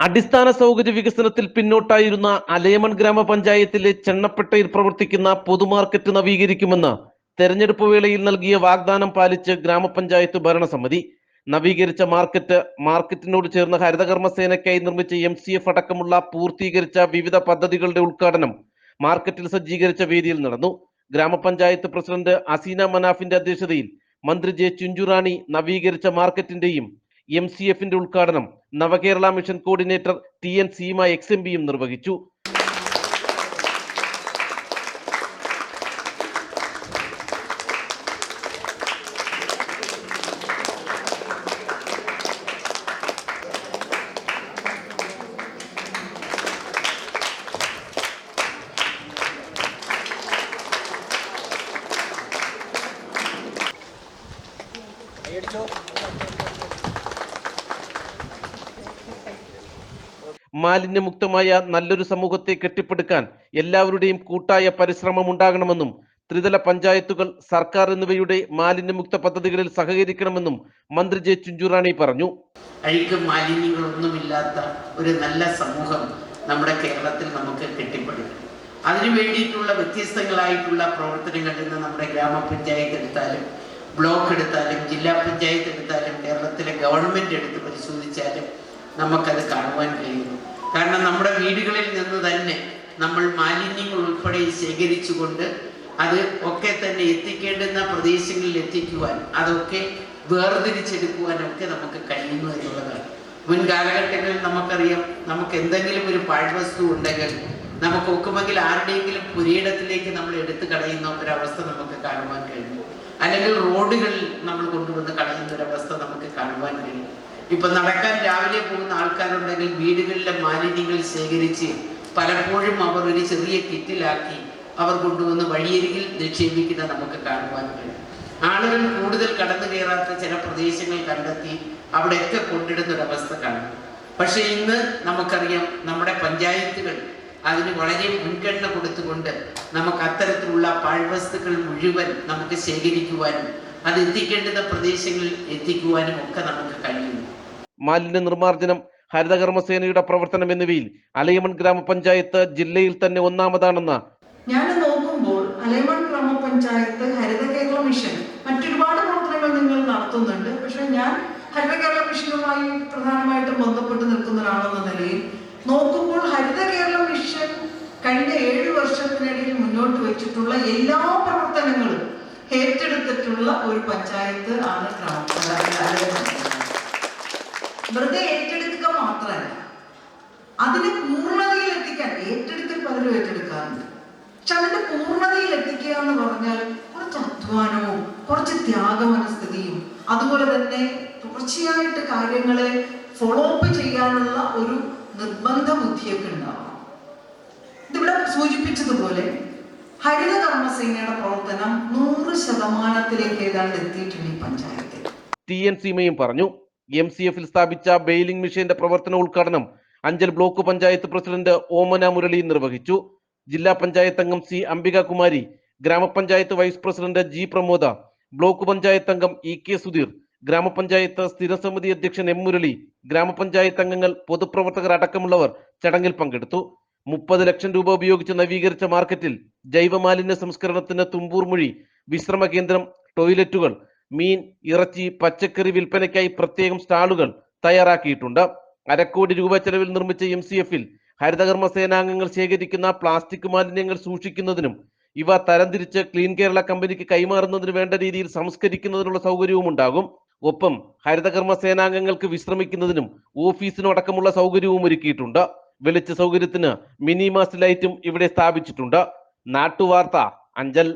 അടിസ്ഥാന സൗകര്യ വികസനത്തിൽ പിന്നോട്ടായിരുന്ന അലയമൺ ഗ്രാമപഞ്ചായത്തിലെ ചെണ്ണപ്പെട്ടയിൽ പ്രവർത്തിക്കുന്ന പൊതുമാർക്കറ്റ് നവീകരിക്കുമെന്ന് തെരഞ്ഞെടുപ്പ് വേളയിൽ നൽകിയ വാഗ്ദാനം പാലിച്ച് ഗ്രാമപഞ്ചായത്ത് ഭരണസമിതി. നവീകരിച്ച മാർക്കറ്റ് മാർക്കറ്റിനോട് ചേർന്ന ഹരിതകർമ്മസേനയ്ക്കായി നിർമ്മിച്ച എം സി എഫ് അടക്കമുള്ള പൂർത്തീകരിച്ച വിവിധ പദ്ധതികളുടെ ഉദ്ഘാടനം മാർക്കറ്റിൽ സജ്ജീകരിച്ച വേദിയിൽ നടന്നു. ഗ്രാമപഞ്ചായത്ത് പ്രസിഡന്റ് അസീന മനാഫിന്റെ അധ്യക്ഷതയിൽ മന്ത്രി ജെ ചുഞ്ചുറാണി നവീകരിച്ച മാർക്കറ്റിന്റെയും എം സി എഫിന്റെ ഉദ്ഘാടനം Navakerala mission coordinator T N Seema ex M പിയും നിർവഹിച്ചു. മാലിന്യമുക്തമായ നല്ലൊരു സമൂഹത്തെ കെട്ടിപ്പടുക്കാൻ എല്ലാവരുടെയും കൂട്ടായ പരിശ്രമം ഉണ്ടാകണമെന്നും ത്രിതല പഞ്ചായത്തുകൾ സർക്കാർ എന്നിവയുടെ മാലിന്യമുക്ത പദ്ധതികളിൽ സഹകരിക്കണമെന്നും മന്ത്രി ജെ ചുഞ്ചുറാണി പറഞ്ഞു. അഴുക്കും മാലിന്യങ്ങളൊന്നുമില്ലാത്ത ഒരു നല്ല സമൂഹം നമ്മുടെ കേരളത്തിൽ നമുക്ക് കെട്ടിപ്പടുക്കും. അതിനു വേണ്ടിയിട്ടുള്ള വ്യത്യസ്തങ്ങളായിട്ടുള്ള പ്രവർത്തനങ്ങൾ ഇന്ന് നമ്മുടെ ഗ്രാമപഞ്ചായത്ത് എടുത്താലും ബ്ലോക്ക് എടുത്താലും ജില്ലാ പഞ്ചായത്ത് എടുത്താലും കേരളത്തിലെ ഗവൺമെന്റ് എടുത്ത് പരിശോധിച്ചാലും നമുക്കത് കാണുവാൻ കഴിയുന്നു. കാരണം നമ്മുടെ വീടുകളിൽ നിന്ന് തന്നെ നമ്മൾ മാലിന്യങ്ങൾ ഉൾപ്പെടെ ശേഖരിച്ചുകൊണ്ട് അത് ഒക്കെ തന്നെ എത്തിക്കേണ്ടുന്ന പ്രദേശങ്ങളിൽ എത്തിക്കുവാൻ അതൊക്കെ വേർതിരിച്ചെടുക്കുവാനൊക്കെ നമുക്ക് കഴിയുന്നു എന്നുള്ളതാണ്. മുൻ കാലഘട്ടങ്ങളിൽ നമുക്കറിയാം നമുക്ക് എന്തെങ്കിലും ഒരു പാഴ്വസ്തു ഉണ്ടെങ്കിൽ നമുക്ക് ഒക്കുമെങ്കിൽ ആരുടെയെങ്കിലും പുരയിടത്തിലേക്ക് നമ്മൾ എടുത്തു കളയുന്ന ഒരവസ്ഥ നമുക്ക് കാണുവാൻ കഴിയും. അല്ലെങ്കിൽ റോഡുകളിൽ നമ്മൾ കൊണ്ടുവന്ന് കളയുന്ന ഒരവസ്ഥ നമുക്ക് കാണുവാൻ കഴിയും. ഇപ്പൊ നടക്കാൻ രാവിലെ പോകുന്ന ആൾക്കാരുണ്ടെങ്കിൽ വീടുകളിലെ മാലിന്യങ്ങൾ ശേഖരിച്ച് പലപ്പോഴും അവർ ഒരു ചെറിയ കിറ്റിലാക്കി അവർ കൊണ്ടുവന്ന് വഴിയരികിൽ നിക്ഷേപിക്കുന്ന നമുക്ക് കാണുവാൻ കഴിയും. ആളുകൾ കൂടുതൽ കടന്നു കയറാത്ത ചില പ്രദേശങ്ങൾ കണ്ടെത്തി അവിടെയൊക്കെ കൊണ്ടിടുന്ന ഒരവസ്ഥ കാണും. പക്ഷെ ഇന്ന് നമുക്കറിയാം നമ്മുടെ പഞ്ചായത്തുകൾ അതിന് വളരെ മുൻഗണന കൊടുത്തുകൊണ്ട് നമുക്ക് അത്തരത്തിലുള്ള പാഴ്വസ്തുക്കൾ മുഴുവൻ നമുക്ക് ശേഖരിക്കുവാനും അത് എത്തിക്കേണ്ടുന്ന പ്രദേശങ്ങളിൽ എത്തിക്കുവാനും ഒക്കെ നമുക്ക് കഴിയുന്നു മാലിന്യ നിർമ്മാർജനം ഹരിതകർമ്മസേനയുടെ പ്രവർത്തനം എന്നിവയിൽ അലയമൺ ഗ്രാമപഞ്ചായത്ത് ജില്ലയിൽ തന്നെ ഒന്നാമതാണെന്ന് ഞാൻ നോക്കുമ്പോൾ അലയമൺ ഗ്രാമപഞ്ചായത്ത് ഹരിത കേരള മിഷൻ മറ്റൊരുപാട് പ്രവർത്തനങ്ങൾ നിങ്ങൾ നടത്തുന്നുണ്ട് പക്ഷെ ഞാൻ ഹരിത കേരള മിഷനുമായി പ്രധാനമായിട്ടും ബന്ധപ്പെട്ട് നിൽക്കുന്ന ഒരാളെന്ന നിലയിൽ നോക്കുമ്പോൾ ഹരിത കേരള മിഷൻ കഴിഞ്ഞ ഏഴ് വർഷത്തിനിടയിൽ മുന്നോട്ട് വെച്ചിട്ടുള്ള എല്ലാ പ്രവർത്തനങ്ങളും ഏറ്റെടുത്തിട്ടുള്ള ഒരു പഞ്ചായത്ത് ആണ് ഗ്രാമപഞ്ചായത്ത്. വെറുതെ ഏറ്റെടുക്കുക മാത്രമല്ല അതിനെ പൂർണതയിൽ എത്തിക്കാൻ ഏറ്റെടുക്കൽ പലരും ഏറ്റെടുക്കാറുണ്ട്. പക്ഷെ അതിന്റെ പൂർണതയിൽ എത്തിക്കുക എന്ന് പറഞ്ഞാൽ കുറച്ച് അധ്വാനവും കുറച്ച് ത്യാഗമനസ്ഥിതിയും അതുപോലെ തന്നെ തുടർച്ചയായിട്ട് കാര്യങ്ങളെ ഫോളോ അപ്പ് ചെയ്യാനുള്ള ഒരു നിർബന്ധ ബുദ്ധിയൊക്കെ ഉണ്ടാവണം. ഇതിവിടെ സൂചിപ്പിച്ചതുപോലെ ഹരിത കർമ്മസേനയുടെ പ്രവർത്തനം നൂറ് ശതമാനത്തിലേക്ക് ഏതാണ്ട് എത്തിയിട്ടുണ്ട് ഈ പഞ്ചായത്തിൽ. ടി എൻ സീമയും പറഞ്ഞു എം സി എഫിൽ സ്ഥാപിച്ച ബെയിലിംഗ് മെഷീന്റെ പ്രവർത്തന ഉദ്ഘാടനം അഞ്ചൽ ബ്ലോക്ക് പഞ്ചായത്ത് പ്രസിഡന്റ് ഓമന മുരളി നിർവഹിച്ചു. ജില്ലാ പഞ്ചായത്ത് അംഗം സി അംബികകുമാരി ഗ്രാമപഞ്ചായത്ത് vice president G Pramoda block panchayat അംഗം ഇ കെ സുധീർ ഗ്രാമപഞ്ചായത്ത് സ്ഥിരസമിതി അധ്യക്ഷൻ എം മുരളി ഗ്രാമപഞ്ചായത്ത് അംഗങ്ങൾ പൊതുപ്രവർത്തകർ അടക്കമുള്ളവർ ചടങ്ങിൽ പങ്കെടുത്തു. മുപ്പത് ലക്ഷം രൂപ ഉപയോഗിച്ച് നവീകരിച്ച മാർക്കറ്റിൽ ജൈവമാലിന്യ സംസ്കരണത്തിന് തുമ്പൂർ മൊഴി വിശ്രമ കേന്ദ്രം ടോയ്ലറ്റുകൾ മീൻ ഇറച്ചി പച്ചക്കറി വിൽപ്പനയ്ക്കായി പ്രത്യേകം സ്റ്റാളുകൾ തയ്യാറാക്കിയിട്ടുണ്ട്. അരക്കോടി രൂപ ചെലവിൽ നിർമ്മിച്ച എം സി എഫിൽ ഹരിതകർമ്മ സേനാംഗങ്ങൾ ശേഖരിക്കുന്ന പ്ലാസ്റ്റിക് മാലിന്യങ്ങൾ സൂക്ഷിക്കുന്നതിനും ഇവ തരംതിരിച്ച് ക്ലീൻ കേരള കമ്പനിക്ക് കൈമാറുന്നതിന് വേണ്ട രീതിയിൽ സംസ്കരിക്കുന്നതിനുള്ള സൗകര്യവും ഉണ്ടാകും. ഒപ്പം ഹരിതകർമ്മ സേനാംഗങ്ങൾക്ക് വിശ്രമിക്കുന്നതിനും ഓഫീസിനും അടക്കമുള്ള സൗകര്യവും ഒരുക്കിയിട്ടുണ്ട്. വെളിച്ച സൗകര്യത്തിന് മിനി മാസ് ലൈറ്റും ഇവിടെ സ്ഥാപിച്ചിട്ടുണ്ട്. നാട്ടുവാർത്ത അഞ്ചൽ.